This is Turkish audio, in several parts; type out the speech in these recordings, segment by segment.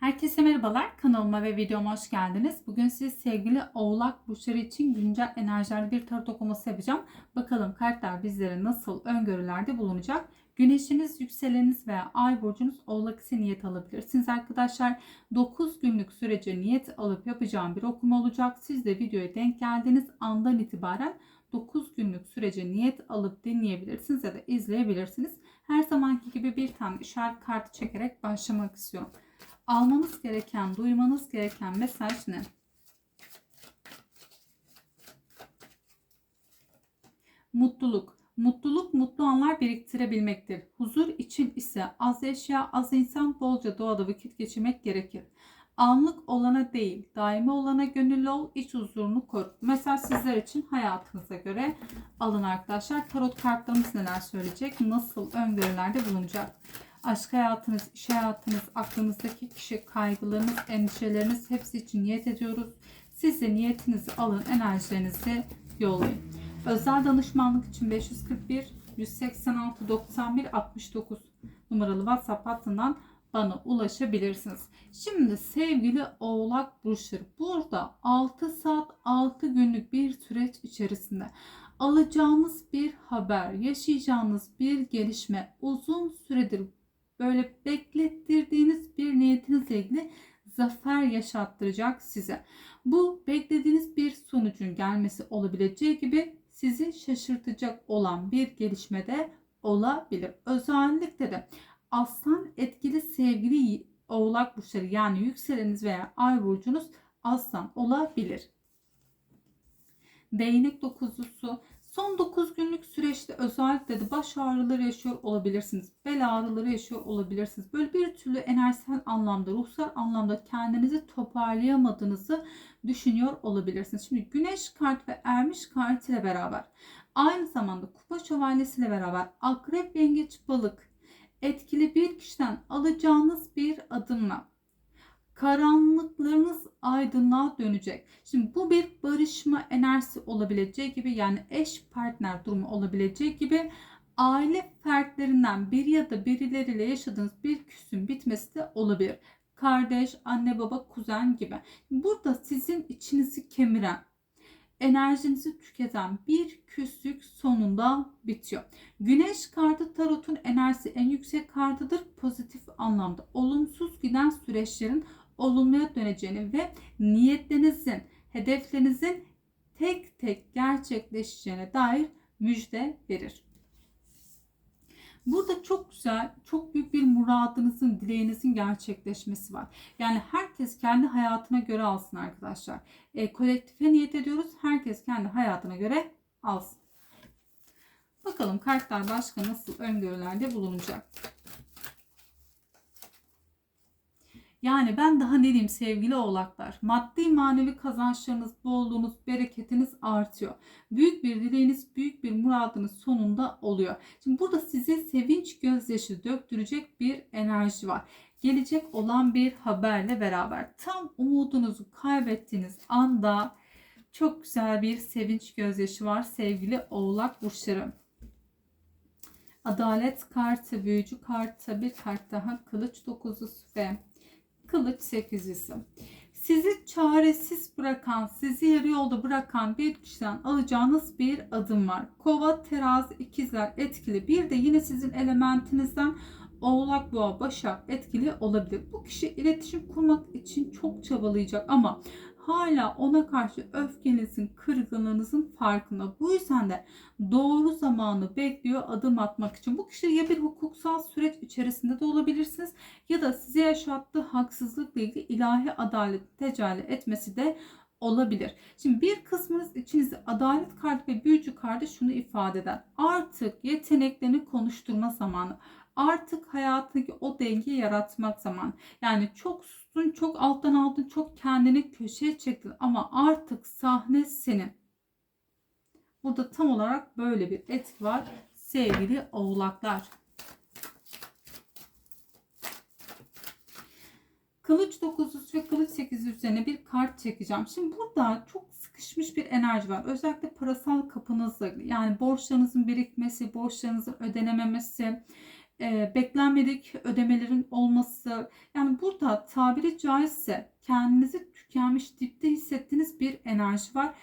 Herkese merhabalar. Kanalıma ve videoma hoş geldiniz. Bugün siz sevgili Oğlak burçları için güncel enerjilerle bir tarot okuması yapacağım. Bakalım kartlar bizlere nasıl öngörülerde bulunacak. Güneşiniz, yükseleniniz veya ay burcunuz Oğlak ise niyet alabilirsiniz arkadaşlar. 9 günlük sürece niyet alıp yapacağım bir okuma olacak. Siz de videoya denk geldiğiniz andan itibaren 9 günlük sürece niyet alıp dinleyebilirsiniz ya da izleyebilirsiniz. Her zamanki gibi bir tane işaret kartı çekerek başlamak istiyorum. Almanız gereken, duymanız gereken mesaj ne? Mutluluk. Mutluluk mutlu anlar biriktirebilmektir. Huzur için ise az eşya, az insan, bolca doğada vakit geçirmek gerekir. Anlık olana değil, daimi olana gönüllü ol, iç huzurunu koru. Mesela sizler için hayatınıza göre alın arkadaşlar. Tarot kartlarımız neler söyleyecek? Nasıl öngörülerde bulunacak? Aşk hayatınız, iş hayatınız, aklınızdaki kişi, kaygılarınız, endişeleriniz hepsi için niyet ediyoruz. Siz de niyetinizi alın, enerjilerinizi yollayın. Özel danışmanlık için 541 186 91 69 numaralı WhatsApp hattından bana ulaşabilirsiniz. Şimdi sevgili Oğlak burçları burada 6 saat 6 günlük bir süreç içerisinde alacağınız bir haber, yaşayacağınız bir gelişme, uzun süredir böyle beklettirdiğiniz bir niyetinizle ilgili zafer yaşattıracak size. Bu beklediğiniz bir sonucun gelmesi olabileceği gibi sizi şaşırtacak olan bir gelişme de olabilir. Özellikle de aslan etkili sevgili oğlak burçları yani yükseleniniz veya ay burcunuz aslan olabilir. Değnek dokuzlusu son 9 günlük süreçte özellikle de baş ağrıları yaşıyor olabilirsiniz. Bel ağrıları yaşıyor olabilirsiniz. Böyle bir türlü enerjisel anlamda, ruhsal anlamda kendinizi toparlayamadığınızı düşünüyor olabilirsiniz. Şimdi güneş kart ve ermiş kart ile beraber aynı zamanda kupa şövalyesi ile beraber akrep, yengeç, balık etkili bir kişiden alacağınız bir adımla karanlıklarınız aydınlığa dönecek. Şimdi bu bir barışma enerjisi olabileceği gibi yani eş partner durumu olabileceği gibi aile fertlerinden bir ya da birileriyle yaşadığınız bir küsün bitmesi de olabilir. Kardeş, anne, baba, kuzen gibi. Burada sizin içinizi kemiren, enerjinizi tüketen bir küslük sonunda bitiyor. Güneş kartı tarotun enerjisi en yüksek kartıdır. Pozitif anlamda olumsuz giden süreçlerin olumluya döneceğini ve niyetlerinizin, hedeflerinizin tek tek gerçekleşeceğine dair müjde verir. Burada çok güzel, çok büyük bir muradınızın, dileğinizin gerçekleşmesi var. Yani herkes kendi hayatına göre alsın arkadaşlar. E, kolektife niyet ediyoruz. Herkes kendi hayatına göre alsın. Bakalım kartlar başka nasıl öngörülerde bulunacak. Yani ben daha ne diyeyim sevgili oğlaklar. Maddi manevi kazançlarınız, bolluğunuz, bereketiniz artıyor. Büyük bir dileğiniz, büyük bir muradınız sonunda oluyor. Şimdi burada size sevinç gözyaşı döktürecek bir enerji var. Gelecek olan bir haberle beraber tam umudunuzu kaybettiğiniz anda çok güzel bir sevinç gözyaşı var sevgili oğlak burçları. Adalet kartı, büyücü kartı, bir kart daha kılıç dokuzusu ve kılıç sekizlisi. Sizi çaresiz bırakan, sizi yarı yolda bırakan bir kişiden alacağınız bir adım var. Kova, terazi, ikizler etkili. Bir de yine sizin elementinizden Oğlak, Boğa, Başak etkili olabilir. Bu kişi iletişim kurmak için çok çabalayacak ama hala ona karşı öfkenizin, kırgınlığınızın farkında. Bu yüzden de doğru zamanı bekliyor adım atmak için. Bu kişi ya bir hukuksal süreç içerisinde de olabilirsiniz ya da size yaşattığı haksızlıkla ilgili ilahi adalet tecelli etmesi de olabilir. Şimdi bir kısmınız içinizde adalet kartı ve büyücü kartı şunu ifade eder. Artık yeteneklerini konuşturma zamanı. Artık hayattaki o dengeyi yaratmak zaman. Yani çok sustun, çok alttan aldın, çok kendini köşeye çektin ama artık sahne senin. Burada tam olarak böyle bir etki var sevgili oğlaklar. Kılıç 900 ve kılıç 8 üzerine bir kart çekeceğim. Şimdi burada çok sıkışmış bir enerji var. Özellikle parasal kapınızla yani borçlarınızın birikmesi, borçlarınızın ödenememesi, e, beklenmedik ödemelerin olması. Yani burada tabiri caizse kendinizi tükenmiş dipte hissettiğiniz bir enerji var.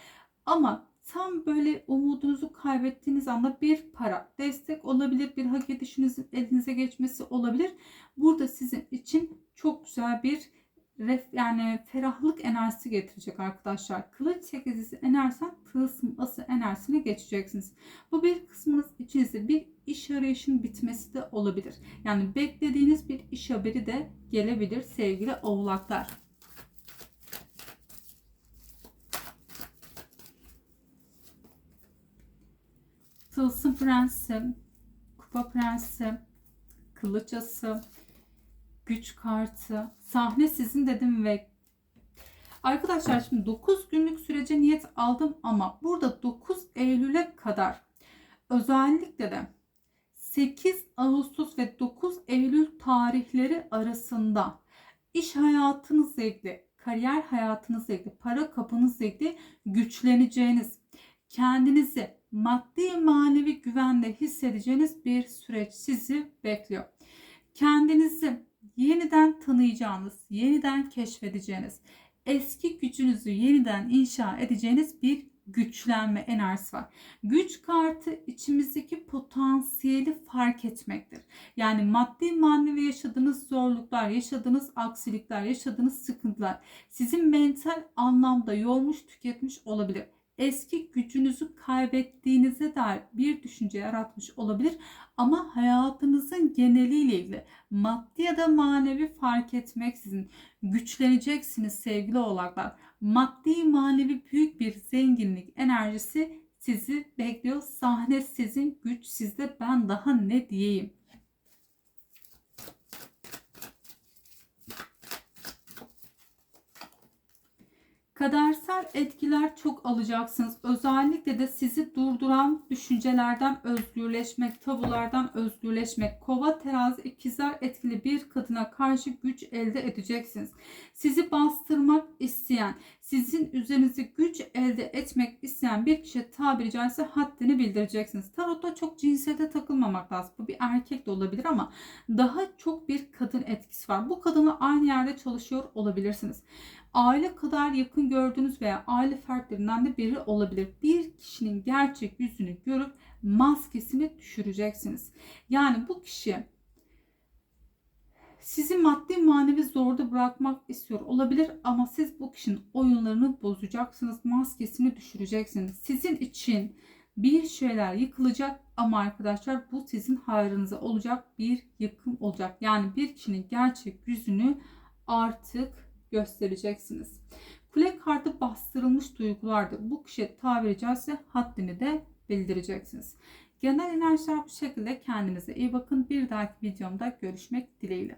Ama tam böyle umudunuzu kaybettiğiniz anda bir para destek olabilir, bir hak edişinizin elinize geçmesi olabilir. Burada sizin için çok güzel bir yani ferahlık enerjisi getirecek arkadaşlar. Kılıç sekizisi enerjisen tılsım ası enerjisine geçeceksiniz. Bu bir kısmınız içinizde bir iş arayışın bitmesi de olabilir. Yani beklediğiniz bir iş haberi de gelebilir sevgili oğlaklar. Tılsım prensi, kupa prensi, kılıç ası, güç kartı, sahne sizin dedim ve Arkadaşlar şimdi 9 günlük sürece niyet aldım ama burada 9 Eylül'e kadar özellikle de 8 Ağustos ve 9 Eylül tarihleri arasında iş hayatınızla ilgili, kariyer hayatınızla ilgili, para kapınızla ilgili güçleneceğiniz, kendinizi maddi manevi güvende hissedeceğiniz bir süreç sizi bekliyor. Kendinizi yeniden tanıyacağınız, yeniden keşfedeceğiniz, eski gücünüzü yeniden inşa edeceğiniz bir güçlenme enerjisi var. Güç kartı içimizdeki potansiyeli fark etmektir. Yani maddi manevi yaşadığınız zorluklar, yaşadığınız aksilikler, yaşadığınız sıkıntılar sizi mental anlamda yormuş, tüketmiş olabilir eski gücünüzü kaybettiğinize dair bir düşünce yaratmış olabilir. Ama hayatınızın geneliyle ilgili maddi ya da manevi fark etmeksizin güçleneceksiniz sevgili oğlaklar. Maddi manevi büyük bir zenginlik enerjisi sizi bekliyor. Sahne sizin, güç sizde. Ben daha ne diyeyim? Kadersel etkiler çok alacaksınız. Özellikle de sizi durduran düşüncelerden özgürleşmek, tabulardan özgürleşmek, kova terazi ikizler etkili bir kadına karşı güç elde edeceksiniz. Sizi bastırmak isteyen, sizin üzerinize güç elde etmek isteyen bir kişi tabiri caizse haddini bildireceksiniz. Tarotta çok cinsiyete takılmamak lazım. Bu bir erkek de olabilir ama daha çok bir kadın etkisi var. Bu kadınla aynı yerde çalışıyor olabilirsiniz aile kadar yakın gördüğünüz veya aile fertlerinden de biri olabilir. Bir kişinin gerçek yüzünü görüp maskesini düşüreceksiniz. Yani bu kişi sizi maddi manevi zorda bırakmak istiyor olabilir ama siz bu kişinin oyunlarını bozacaksınız, maskesini düşüreceksiniz. Sizin için bir şeyler yıkılacak ama arkadaşlar bu sizin hayrınıza olacak bir yıkım olacak. Yani bir kişinin gerçek yüzünü artık göstereceksiniz. Kule kartı bastırılmış duygulardır. Bu kişiye tabiri caizse haddini de bildireceksiniz. Genel enerjiler bu şekilde kendinize iyi bakın. Bir dahaki videomda görüşmek dileğiyle.